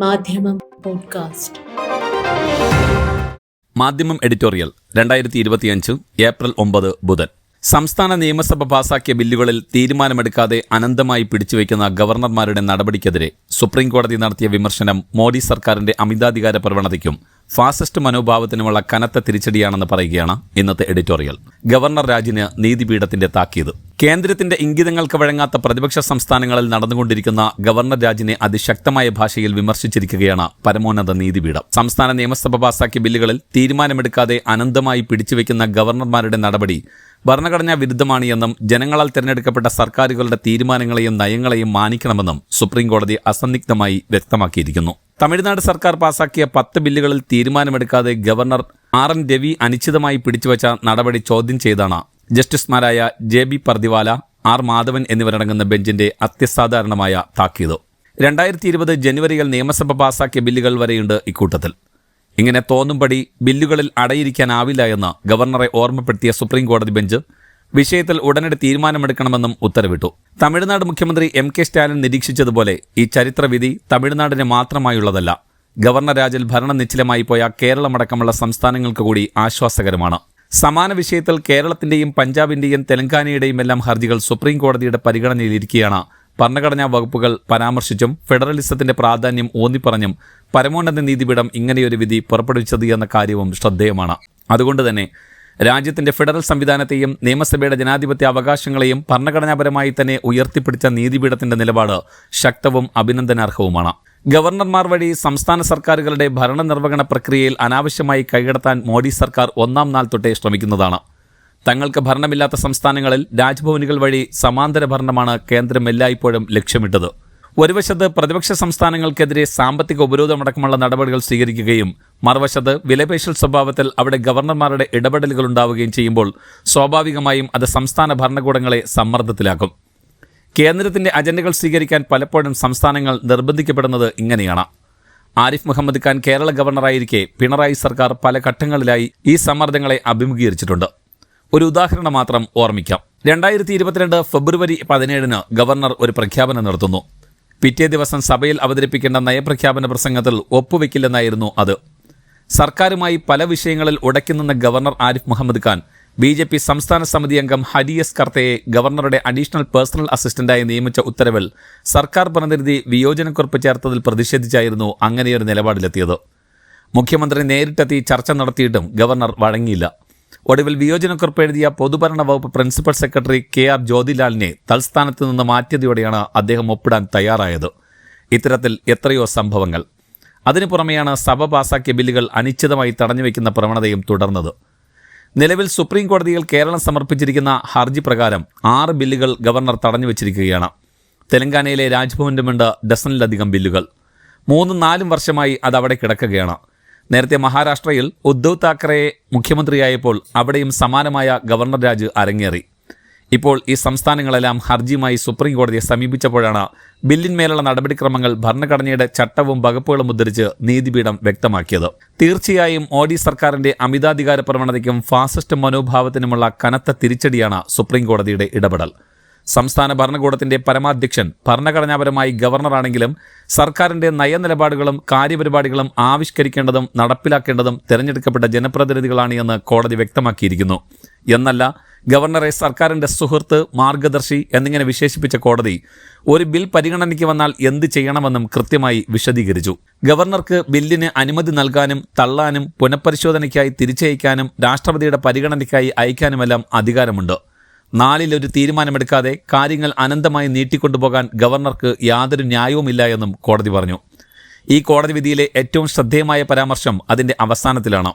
മാധ്യമം പോഡ്കാസ്റ്റ്. മാധ്യമം എഡിറ്റോറിയൽ രണ്ടായിരത്തി ഇരുപത്തിയഞ്ച് ഏപ്രിൽ ഒമ്പത് ബുധൻ. സംസ്ഥാന നിയമസഭ പാസാക്കിയ ബില്ലുകളിൽ തീരുമാനമെടുക്കാതെ അനന്തമായി പിടിച്ചുവെക്കുന്ന ഗവർണർമാരുടെ നടപടിക്കെതിരെ സുപ്രീംകോടതി നടത്തിയ വിമർശനം മോദി സർക്കാരിന്റെ അമിതാധികാര പ്രവണതയ്ക്കും ഫാസിസ്റ്റ് മനോഭാവത്തിനുമുള്ള കനത്ത തിരിച്ചടിയാണെന്ന് പറയുകയാണ് ഇന്നത്തെ എഡിറ്റോറിയൽ. ഗവർണർ രാജിന് നീതിപീഠത്തിന്റെ താക്കീത്. കേന്ദ്രത്തിന്റെ ഇംഗിതങ്ങൾക്ക് വഴങ്ങാത്ത പ്രതിപക്ഷ സംസ്ഥാനങ്ങളിൽ നടന്നുകൊണ്ടിരിക്കുന്ന ഗവർണർ രാജിനെ അതിശക്തമായ ഭാഷയിൽ വിമർശിച്ചിരിക്കുകയാണ് പരമോന്നത നീതിപീഠം. സംസ്ഥാന നിയമസഭ പാസാക്കിയ ബില്ലുകളിൽ തീരുമാനമെടുക്കാതെ അനന്തമായി പിടിച്ചുവെക്കുന്ന ഗവർണർമാരുടെ നടപടി ഭരണഘടനാ വിരുദ്ധമാണ് എന്നും ജനങ്ങളാൽ തിരഞ്ഞെടുക്കപ്പെട്ട സർക്കാരുകളുടെ തീരുമാനങ്ങളെയും നയങ്ങളെയും മാനിക്കണമെന്നും സുപ്രീംകോടതി അസന്നിഗ്ധമായി വ്യക്തമാക്കിയിരിക്കുന്നു. തമിഴ്നാട് സർക്കാർ പാസാക്കിയ പത്ത് ബില്ലുകളിൽ തീരുമാനമെടുക്കാതെ ഗവർണർ ആർ എൻ രവി അനിശ്ചിതമായി പിടിച്ചുവച്ച നടപടി ചോദ്യം ചെയ്താണ്. ജസ്റ്റിസുമാരായ J B Pardiwala R Madhavan എന്നിവരടങ്ങുന്ന ബെഞ്ചിന്റെ അത്യസാധാരണമായ താക്കീത്. രണ്ടായിരത്തി ഇരുപത് ജനുവരിയിൽ നിയമസഭ പാസാക്കിയ ബില്ലുകൾ വരെയുണ്ട് ഇക്കൂട്ടത്തിൽ. ഇങ്ങനെ തോന്നുംപടി ബില്ലുകളിൽ അടയിരിക്കാനാവില്ല എന്ന് ഗവർണറെ ഓർമ്മപ്പെടുത്തിയ സുപ്രീം കോടതി ബെഞ്ച് വിഷയത്തിൽ ഉടനടി തീരുമാനമെടുക്കണമെന്നും ഉത്തരവിട്ടു. തമിഴ്നാട് മുഖ്യമന്ത്രി എം കെ സ്റ്റാലിൻ നിരീക്ഷിച്ചതുപോലെ ഈ ചരിത്രവിധി തമിഴ്നാടിന് മാത്രമായുള്ളതല്ല. ഗവർണർ രാജിൽ ഭരണം നിശ്ചലമായി പോയ കേരളമടക്കമുള്ള സംസ്ഥാനങ്ങൾക്ക് കൂടി ആശ്വാസകരമാണ്. സമാന വിഷയത്തിൽ കേരളത്തിന്റെയും പഞ്ചാബിന്റെയും തെലങ്കാനയുടെയും എല്ലാം ഹർജികൾ സുപ്രീം കോടതിയുടെ പരിഗണനയിലിരിക്കെയാണ്. ഭരണഘടനാ വകുപ്പുകൾ പരാമർശിച്ചും ഫെഡറലിസത്തിന്റെ പ്രാധാന്യം ഊന്നിപ്പറഞ്ഞും പരമോന്നത നീതിപീഠം ഇങ്ങനെയൊരു വിധി പുറപ്പെടുവിച്ചത് എന്ന കാര്യവും ശ്രദ്ധേയമാണ്. അതുകൊണ്ട് തന്നെ രാജ്യത്തിന്റെ ഫെഡറൽ സംവിധാനത്തെയും നിയമസഭയുടെ ജനാധിപത്യ അവകാശങ്ങളെയും ഭരണഘടനാപരമായി തന്നെ ഉയർത്തിപ്പിടിച്ച നീതിപീഠത്തിന്റെ നിലപാട് ശക്തവും അഭിനന്ദനാർഹവുമാണ്. ഗവർണർമാർ വഴി സംസ്ഥാന സർക്കാരുകളുടെ ഭരണനിർവഹണ പ്രക്രിയയിൽ അനാവശ്യമായി കൈകടത്താൻ മോഡി സർക്കാർ ഒന്നാം നാൾ തൊട്ടേ ശ്രമിക്കുന്നതാണ്. തങ്ങൾക്ക് ഭരണമില്ലാത്ത സംസ്ഥാനങ്ങളിൽ രാജ്ഭവനുകൾ വഴി സമാന്തര ഭരണമാണ് കേന്ദ്രം എല്ലായ്പ്പോഴും ലക്ഷ്യമിട്ടത്. ഒരു വശത്ത് പ്രതിപക്ഷ സംസ്ഥാനങ്ങൾക്കെതിരെ സാമ്പത്തിക ഉപരോധമടക്കമുള്ള നടപടികൾ സ്വീകരിക്കുകയും മറുവശത്ത് വിലപേശൽ സ്വഭാവത്തിൽ അവിടെ ഗവർണർമാരുടെ ഇടപെടലുകൾ ഉണ്ടാവുകയും ചെയ്യുമ്പോൾ സ്വാഭാവികമായും അത് സംസ്ഥാന ഭരണകൂടങ്ങളെ സമ്മർദ്ദത്തിലാക്കും. കേന്ദ്രത്തിന്റെ അജണ്ടകൾ സ്വീകരിക്കാൻ പലപ്പോഴും സംസ്ഥാനങ്ങൾ നിർബന്ധിക്കപ്പെടുന്നത് ഇങ്ങനെയാണ്. ആരിഫ് മുഹമ്മദ് ഖാൻ കേരള ഗവർണറായിരിക്കെ പിണറായി സർക്കാർ പല ഘട്ടങ്ങളിലായി ഈ സമ്മർദ്ദങ്ങളെ അഭിമുഖീകരിച്ചിട്ടുണ്ട്. ഒരു ഉദാഹരണം മാത്രം ഓർമ്മിക്കാം. രണ്ടായിരത്തി ഇരുപത്തിരണ്ട് ഫെബ്രുവരി പതിനേഴിന് ഗവർണർ ഒരു പ്രഖ്യാപനം നടത്തുന്നു. പിറ്റേ ദിവസം സഭയിൽ അവതരിപ്പിക്കേണ്ട നയപ്രഖ്യാപന പ്രസംഗത്തിൽ ഒപ്പുവെക്കില്ലെന്നായിരുന്നു അത്. സർക്കാരുമായി പല വിഷയങ്ങളിൽ ഉടയ്ക്കുനിന്ന governor Arif Mohammed Khan B J P സംസ്ഥാന സമിതി അംഗം ഹരി എസ് കർത്തയെ ഗവർണറുടെ അഡീഷണൽ പേഴ്സണൽ അസിസ്റ്റന്റായി നിയമിച്ച ഉത്തരവിൽ സർക്കാർ പ്രതിനിധി വിയോജനക്കുറിപ്പ് ചേർത്തതിൽ പ്രതിഷേധിച്ചായിരുന്നു അങ്ങനെയൊരു നിലപാടിലെത്തിയത്. മുഖ്യമന്ത്രി നേരിട്ടെത്തി ചർച്ച നടത്തിയിട്ടും ഗവർണർ വഴങ്ങിയില്ല. ഒടുവിൽ വിയോജനക്കുറിപ്പ് എഴുതിയ പൊതുഭരണ വകുപ്പ് പ്രിൻസിപ്പൽ സെക്രട്ടറി കെ ആർ ജ്യോതിലാലിനെ തൽസ്ഥാനത്ത് നിന്ന് മാറ്റിയതോടെയാണ് അദ്ദേഹം ഒപ്പിടാൻ തയ്യാറായത്. ഇത്തരത്തിൽ എത്രയോ സംഭവങ്ങൾ. അതിനു പുറമെയാണ് സഭ പാസാക്കിയ ബില്ലുകൾ അനിശ്ചിതമായി തടഞ്ഞുവെക്കുന്ന പ്രവണതയും തുടർന്നത്. നിലവിൽ സുപ്രീം കോടതിയിൽ കേരളം സമർപ്പിച്ചിരിക്കുന്ന ഹർജി പ്രകാരം ആറ് ബില്ലുകൾ ഗവർണർ തടഞ്ഞുവച്ചിരിക്കുകയാണ് തെലങ്കാനയിലെ രാജ്ഭവനിലുമുണ്ട് ഡസനിലധികം ബില്ലുകൾ. മൂന്നും നാലും വർഷമായി അത് അവിടെ കിടക്കുകയാണ്. നേരത്തെ മഹാരാഷ്ട്രയിൽ ഉദ്ധവ് താക്കറെയെ മുഖ്യമന്ത്രിയായപ്പോൾ അവിടെയും സമാനമായ ഗവർണർ രാജ് അരങ്ങേറി. ഇപ്പോൾ ഈ സംസ്ഥാനങ്ങളെല്ലാം ഹർജിയുമായി സുപ്രീം കോടതിയെ സമീപിച്ചപ്പോഴാണ് ബില്ലിന്മേലുള്ള നടപടിക്രമങ്ങൾ ഭരണഘടനയുടെ ചട്ടവും വകുപ്പുകളും ഉദ്ധരിച്ച് നീതിപീഠം വ്യക്തമാക്കിയത്. തീർച്ചയായും മോഡി സർക്കാരിന്റെ അമിതാധികാര പ്രവണതയ്ക്കും ഫാസിസ്റ്റ് മനോഭാവത്തിനുമുള്ള കനത്ത തിരിച്ചടിയാണ് സുപ്രീം കോടതിയുടെ ഇടപെടൽ. സംസ്ഥാന ഭരണകൂടത്തിന്റെ പരമാധ്യക്ഷൻ ഭരണഘടനാപരമായി ഗവർണറാണെങ്കിലും സർക്കാരിന്റെ നയനിലപാടുകളും കാര്യപരിപാടികളും ആവിഷ്കരിക്കേണ്ടതും നടപ്പിലാക്കേണ്ടതും തെരഞ്ഞെടുക്കപ്പെട്ട ജനപ്രതിനിധികളാണ് എന്ന് കോടതി വ്യക്തമാക്കിയിരിക്കുന്നു. എന്നല്ല ഗവർണറെ സർക്കാരിന്റെ സുഹൃത്ത് മാർഗദർശി എന്നിങ്ങനെ വിശേഷിപ്പിച്ച കോടതി ഒരു ബിൽ പരിഗണനയ്ക്ക് വന്നാൽ എന്ത് ചെയ്യണമെന്നും കൃത്യമായി വിശദീകരിച്ചു. ഗവർണർക്ക് ബില്ലിന് അനുമതി നൽകാനും തള്ളാനും പുനഃപരിശോധനയ്ക്കായി തിരിച്ചയക്കാനും രാഷ്ട്രപതിയുടെ പരിഗണനയ്ക്കായി അയക്കാനുമെല്ലാം അധികാരമുണ്ട്. നാലിലൊരു തീരുമാനമെടുക്കാതെ കാര്യങ്ങൾ അനന്തമായി നീട്ടിക്കൊണ്ടുപോകാൻ ഗവർണർക്ക് യാതൊരു ന്യായവുമില്ല എന്നും കോടതി പറഞ്ഞു. ഈ കോടതി വിധിയിലെ ഏറ്റവും ശ്രദ്ധേയമായ പരാമർശം അതിന്റെ അവസാനത്തിലാണ്.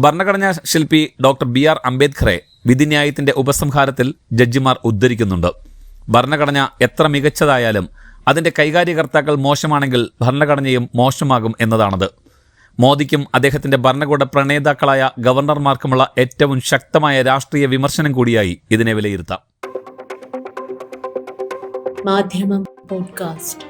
ഭരണഘടനാ ശില്പി ഡോക്ടർ ബി ആർ അംബേദ്കറെ വിധിന്യായത്തിന്റെ ഉപസംഹാരത്തിൽ ജഡ്ജിമാർ ഉദ്ധരിക്കുന്നുണ്ട്. ഭരണഘടന എത്ര മികച്ചതായാലും അതിന്റെ കൈകാര്യകർത്താക്കൾ മോശമാണെങ്കിൽ ഭരണഘടനയും മോശമാകും എന്നതാണത്. മോദിക്കും അദ്ദേഹത്തിന്റെ ഭരണകൂട പ്രണേതാക്കളായ ഗവർണർമാർക്കുമുള്ള ഏറ്റവും ശക്തമായ രാഷ്ട്രീയ വിമർശനം കൂടിയായി ഇതിനെ വിലയിരുത്താം. മാധ്യമം പോഡ്കാസ്റ്റ്.